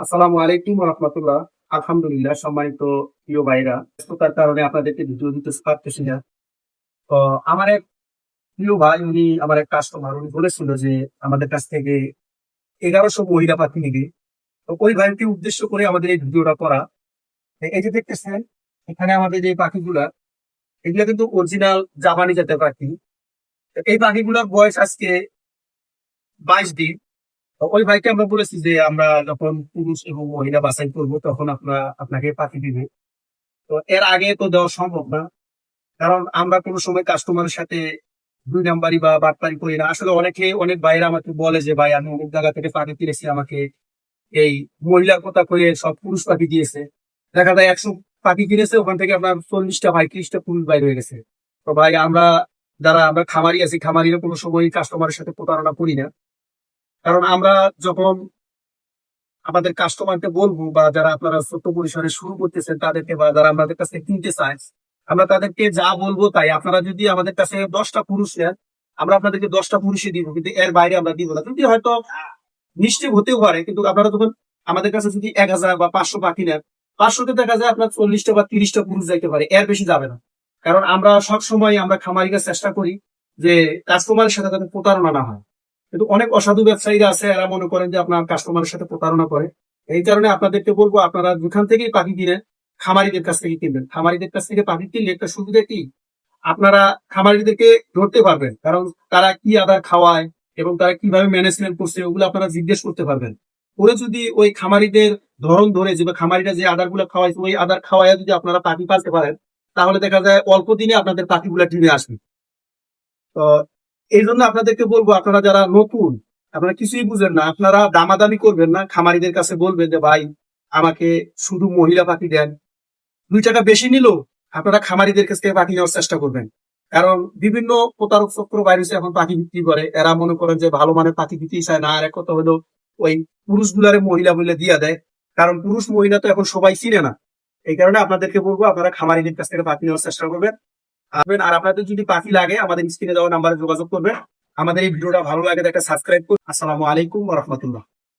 আসসালামু আলাইকুম রহমতুল্লাহ। আলহামদুলিল্লাহ, সম্মানিত প্রিয় ভাইরা, ব্যস্ততার কারণে আপনাদেরকে ভিডিও দিতে পারতেছি না। তো আমার এক প্রিয় ভাই, উনি আমার এক কাস্টমার উনি বলেছিল যে আমাদের কাছ থেকে এগারোশো মহিলা পাখি নিবে তো ওই ভাইকে উদ্দেশ্য করে আমাদের এই ভিডিওটা করা। এই যে দেখতেছেন, এখানে আমাদের যে পাখিগুলা, এগুলা কিন্তু অরিজিনাল জাপানি জাতের পাখি। এই পাখিগুলোর বয়স আজকে বাইশ দিন। ওই ভাইকে আমরা বলেছি যে আমরা যখন পুরুষ এবং মহিলা বাছাই করব, তখন আপনার আপনাকে পাখি দিবে। তো এর আগে তো দেওয়া সম্ভব না। কারণ আমরা কোনো সময় কাস্টমারের সাথে দুই নাম্বারি বা বাটপারি করি না। আসলে অনেকে, অনেক বাইরে আমাকে বলে যে, ভাই, আমি অনেক জায়গা থেকে পাখি কিনেছি আমাকে এই মহিলার কথা করে সব পুরুষ পাখি দিয়েছে। দেখা যায় একশো পাখি কিনেছে, ওখান থেকে আপনার চল্লিশটা ভাই, ত্রিশটা পুরুষ বাইরে হয়ে গেছে। তো ভাই, আমরা, যারা আমরা খামারি আছি, খামারিরা কোনো সময় কাস্টমারের সাথে প্রতারণা করি না। কারণ আমরা যখন আমাদের কাস্টমারকে বলব বা যারা আপনারা ছোট পরিসরে শুরু করতেছেন তাদেরকে বা যারা আমাদের কাছে কিনতে চায়, আমরা তাদেরকে যা বলব তাই। আপনারা যদি আমাদের কাছে দশটা পুরুষ নেন, আমরা আপনাদেরকে দশটা পুরুষই দিব, কিন্তু এর বাইরে আমরা দিব না। যদি হয়তো নিশ্চয় হতেও পারে, কিন্তু আপনারা যখন আমাদের কাছে যদি এক হাজার বা পাঁচশো পাখি নেন, পাঁচশোতে দেখা যায় আপনার চল্লিশটা বা তিরিশটা পুরুষ যাইতে পারে, এর বেশি যাবে না। কারণ আমরা সব সময় আমরা খামারিকে চেষ্টা করি যে কাস্টমারের সাথে তাদের প্রতারণা না হয়। কিন্তু অনেক অসাধু ব্যবসায়ীরা আছে, এরা মনে করেন যে আপনার কাস্টমারের সাথে প্রতারণা করে। এই কারণে আপনাদেরকে বলব, আপনারা যেখান থেকেই পাখি কিনেন, খামারিদের কাছ থেকে কিনবেন। খামারিদের কাছ থেকে পাখি কিনলে একটা সুবিধা কি? আপনারা খামারিদেরকে ধরতে পারবেন, কারণ তারা কি আদার খাওয়ায় এবং তারা কীভাবে ম্যানেজমেন্ট করছে, ওগুলো আপনারা জিজ্ঞেস করতে পারবেন। ওরা যদি ওই খামারিদের ধরন ধরে, যে খামারিরা যে আদারগুলো খাওয়াইছে, ওই আদার খাওয়াইয়া যদি আপনারা পাখি পালতে পারেন, তাহলে দেখা যায় অল্প দিনে আপনাদের পাখিগুলো টিমে আসবে। তো এই জন্য আপনাদেরকে বলব, আপনারা যারা নতুন, আপনারা কিছুই বুঝেন না, আপনারা দামাদামি করবেন না। খামারিদের কাছে বলবেন যে, ভাই, আমাকে শুধু মহিলা পাখি দেন। দুই টাকা বেশি নিল আপনারা খামারিদের কাছ থেকে পাখি নেওয়ার চেষ্টা করবেন। কারণ বিভিন্ন প্রতারক, চক্র ভাইরাসে এখন পাখি বিক্রি করে। এরা মনে করেন যে, ভালো মানের পাখি দিতেই চায় না। আর এক কথা হলো, ওই পুরুষ গুলারে মহিলা বলে দিয়া দেয়। কারণ পুরুষ, মহিলা তো এখন সবাই চিনে না। এই কারণে আপনাদেরকে বলব, আপনারা খামারিদের কাছ থেকে পাখি নেওয়ার চেষ্টা করবেন। আসবেন আর আপনাদের যদি পাখি লাগে, আমাদের স্ক্রিনে দেওয়া নাম্বারে যোগাযোগ করবেন। আমাদের এই ভিডিওটা ভালো লাগে একটা সাবস্ক্রাইব করুন। আসসালামু আলাইকুম রহমতুল্লাহ।